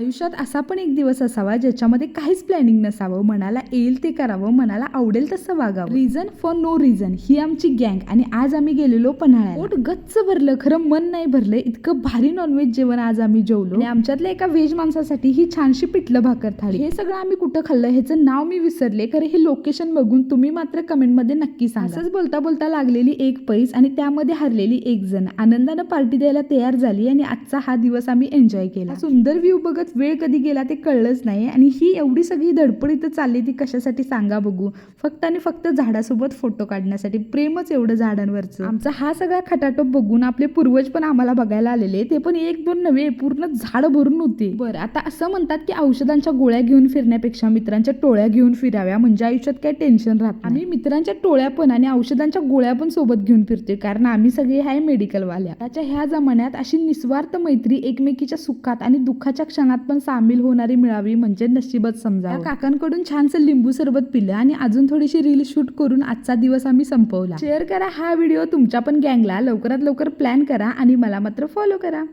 आयुष्यात असा पण एक दिवस असावा ज्याच्यामध्ये काहीच प्लॅनिंग नसावं. मनाला येईल ते करावं मनाला आवडेल तसं वागावं. रिझन फॉर नो रिझन ही आमची गँग आणि आज आम्ही गेलेलो पन्हाळ्याला. पोट गच्च भरलं खरं मन नाही भरलं इतकं भारी नॉनव्हेज जेवण आज आम्ही जेवलो. आणि आमच्यातल्या एका व्हेज माणसासाठी ही छानशी पिठलं भाकर थाळी. हे सगळं आम्ही कुठं खाल्लं ह्याचं नाव मी विसरले खरं हे लोकेशन बघून तुम्ही मात्र कमेंटमध्ये नक्की सांगा. असंच बोलता बोलता लागलेली एक पैस आणि त्यामध्ये हरलेली एक जण. आनंदानं पार्टी द्यायला तयार झाली आणि आजचा हा दिवस आम्ही एन्जॉय केला. सुंदर व्ह्यू बघत वेळ कधी गेला ते कळलंच नाही आणि ही एवढी सगळी धडपड इथं चालली ती कशासाठी सांगा बघू. फक्त आणि फक्त झाडासोबत फोटो काढण्यासाठी. प्रेमच एवढं झाडांवरचं. आमचा हा सगळा खटाटोप बघून आपले पूर्वज पण आम्हाला बघायला आलेले. ते पण एक दोन नव्हे पूर्ण झाड भरून होते. बरं आता असं म्हणतात की औषधांच्या गोळ्या घेऊन फिरण्यापेक्षा मित्रांच्या टोळ्या घेऊन फिराव्या. म्हणजे आयुष्यात काही टेन्शन राहत. आम्ही मित्रांच्या टोळ्या पण आणि औषधांच्या गोळ्या पण सोबत घेऊन फिरतोय. कारण आम्ही सगळे आहे मेडिकलवाल्या त्याच्या ह्या जमान्यात अशी निस्वार्थ मैत्री एकमेकीच्या सुखात आणि दुःखाच्या क्षणात पण सामील होणारी मिळावी म्हणजे नशिबच समजा काकांकडून छानसं लिंबू सरबत पिलं आणि अजून थोडीशी रील शूट करून आजचा दिवस आम्ही संपवला. शेअर करा हा व्हिडिओ तुमच्या पण गँगला लवकरात लवकर प्लॅन करा आणि मला मात्र फॉलो करा.